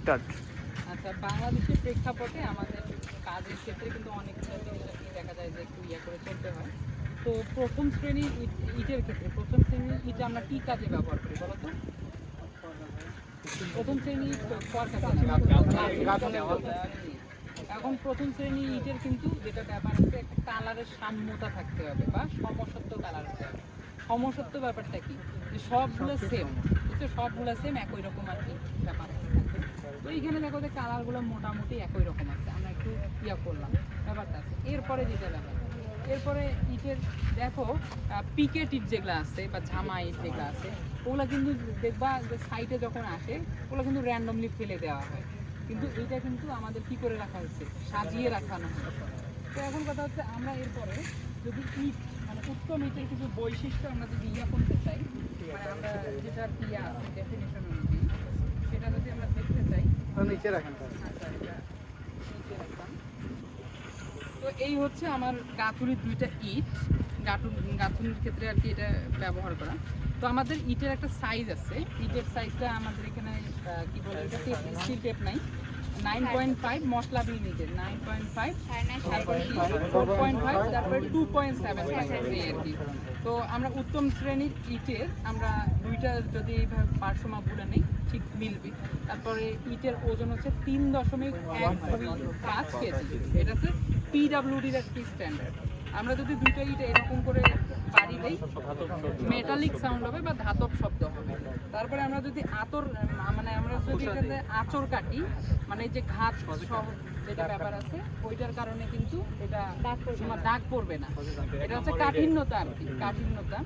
Start. আচ্ছা বাংলাদেশের প্রেক্ষাপটে আমাদের কাজের ক্ষেত্রে কিন্তু অনেক জিনিস দেখা যায় যে একটু ইয়ে করে চলতে হয়। তো প্রথম শ্রেণির ইটের ক্ষেত্রে, প্রথম শ্রেণির ইট আমরা কি কাজে ব্যবহার করি বলো তো? প্রথম শ্রেণি কর কাজে এখন প্রথম শ্রেণি ইটের কিন্তু যেটা ব্যাপার আছে, একটা কালারের সাম্যতা থাকতে হবে বা সমসত্ব কালার হতে হবে। সমসত্ব ব্যাপারটা কি? সবগুলো সেম বুঝছ? সবগুলো সেম একই রকম আর কি ব্যাপার। তো এইখানে দেখো যে কালারগুলো মোটামুটি একই রকম আছে। আমরা একটু ইয়া করলাম, ব্যাপারটা আছে। এরপরে যেটা ব্যাপার, এরপরে ইটের দেখো পিকেট ইট যেগুলো আছে বা ঝামা ইট যেগুলো আছে, ওগুলো কিন্তু দেখবা যে সাইটে যখন আসে, ওগুলো কিন্তু র্যান্ডমলি ফেলে দেওয়া হয়। কিন্তু এটা কিন্তু আমাদের কি করে রাখা হয়েছে? সাজিয়ে রাখানো তো এখন কথা হচ্ছে আমরা এরপরে যদি ইট মানে উত্তম ইটের কিছু বৈশিষ্ট্য আমরা যদি ইয়া করতে চাই মানে আমরা যেটা ইয়া ডেফিনেশন অনুযায়ী, সেটা যদি আমরা নিচে রাখেন। তো এই হচ্ছে আমার গাঁথুনির দুইটা ইট। গাঁথুন গাঁথুনির ক্ষেত্রে আর কি এটা ব্যবহার করা। তো আমাদের ইটের একটা সাইজ আছে। ইটের সাইজটা আমাদের এখানে কি বলে স্টিল টেপ নাই। নাইন পয়েন্ট ফাইভ মশলা বিল nine point five, four point five, তারপরে টু পয়েন্ট সেভেন ফাইভ তো আমরা উত্তম শ্রেণির ইটের আমরা দুইটা যদি এইভাবে পার্শ্ব বলে নেই, ঠিক মিলবে। তারপরে ইটের ওজন হচ্ছে তিন দশমিক এক পাঁচ কেজি। এটা হচ্ছে পিডাব্লিউডির একটি স্ট্যান্ডার্ড আমরা যদি দুইটা ইট এরকম করে বাড়ি দেই মেটালিক সাউন্ড হবে বা ধাতব শব্দ হবে। তারপরে আমরা যদি আতর মানে আমরা যদি এটাতে আচর কাটি মানে যে ঘাত সহ যেটা ব্যাপার আছে ওইটার কারণে কিন্তু এটা তোমার দাগ পড়বে না। এটা হচ্ছে কাঠিন্যতা আর কি কাঠিন্যতা।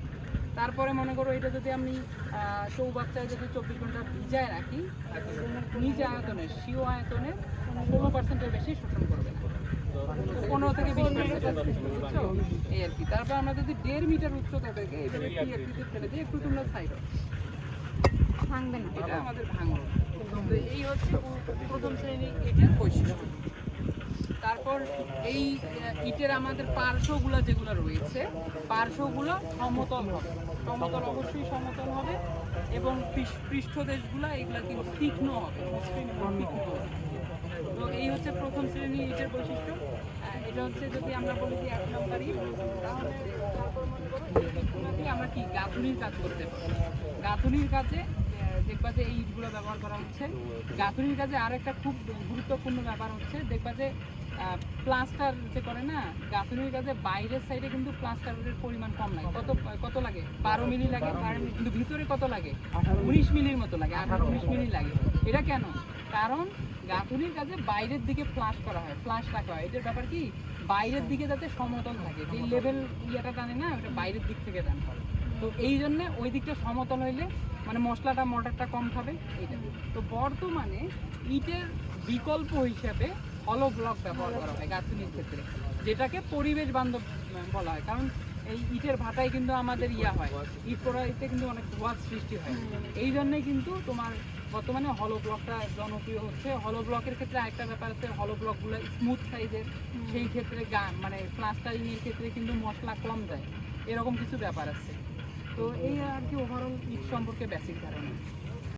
তারপরে মনে করো এটা যদি আমি চৌবাচ্চায় যদি চব্বিশ ঘণ্টা ভিজায় রাখি নিজ আয়তনের সিও আয়তনের ষোলো পার্সেন্টের বেশি শোষণ করবে। না পনেরো থেকে বিশ এই আর কি। তারপর আমরা যদি দেড় মিটার উচ্চতা থেকে এইভাবে ফেলে দিই একটু তোমরা সাইড ভাঙবে না। এটা আমাদের ভাঙন তো এই হচ্ছে প্রথম শ্রেণির ইটের বৈশিষ্ট্য। তারপর এই ইটের আমাদের পার্শ্বগুলো যেগুলো রয়েছে পার্শ্বগুলো সমতল হবে। সমতল অবশ্যই সমতল হবে এবং পৃষ- পৃষ্ঠদেশগুলো এগুলো কিন্তু তীক্ষ্ণ হবে মসৃণ এবং তীক্ষ্ণ হবে। তো এই হচ্ছে প্রথম শ্রেণির ইটের বৈশিষ্ট্য। এটা হচ্ছে যদি আমরা বলি যে এক নম্বরই তাহলে তারপর মনে করো আমরা কি গাঁথুনির কাজ করতে পারি। গাঁথুনির কাজে দেখবা যে এই ইটগুলো ব্যবহার করা হচ্ছে। গাঁথুনির কাজে আরেকটা খুব গুরুত্বপূর্ণ ব্যাপার হচ্ছে দেখবা যে প্লাস্টার যে করে না গাঁথুনির কাজে বাইরের সাইডে কিন্তু প্লাস্টারের পরিমাণ কম লাগে। কত কত লাগে? বারো মিলি লাগে কিন্তু ভিতরে কত লাগে? উনিশ মিলির মতো লাগে আঠারো উনিশ মিলি। লাগে। এটা কেন? কারণ গাঁথুনির কাজে বাইরের দিকে ফ্লাশ করা হয় ফ্লাশ রাখা হয়। এটার ব্যাপার কি? বাইরের দিকে যাতে সমতল থাকে। যে লেভেল ইয়েটা টানে না ওটা বাইরের দিক থেকে টানে তো এই জন্য ওই দিকটা সমতল হইলে মানে মশলাটা মটরটা কম খাবে, এইটা। তো বর্তমানে ইটের বিকল্প হিসাবে হলো ব্লক ব্যবহার করা হয় গাঁথুনির ক্ষেত্রে, যেটাকে পরিবেশ বান্ধব বলা হয়। কারণ এই ইটের ভাটায় কিন্তু আমাদের ইয়া হয়, ইট পোড়াইতে কিন্তু অনেক ধোয়ার সৃষ্টি হয়। এই জন্যই কিন্তু তোমার বর্তমানে হলো ব্লকটা জনপ্রিয় হচ্ছে। হলো ব্লকের ক্ষেত্রে আরেকটা ব্যাপার আছে হলো ব্লকগুলো স্মুথ সাইজের সেই ক্ষেত্রে গান মানে প্লাস্টারিংয়ের ক্ষেত্রে কিন্তু মশলা কম যায় এরকম কিছু ব্যাপার আছে। তো এই আর কি ওভারঅল ঈদ সম্পর্কে বেসিক ধারণা।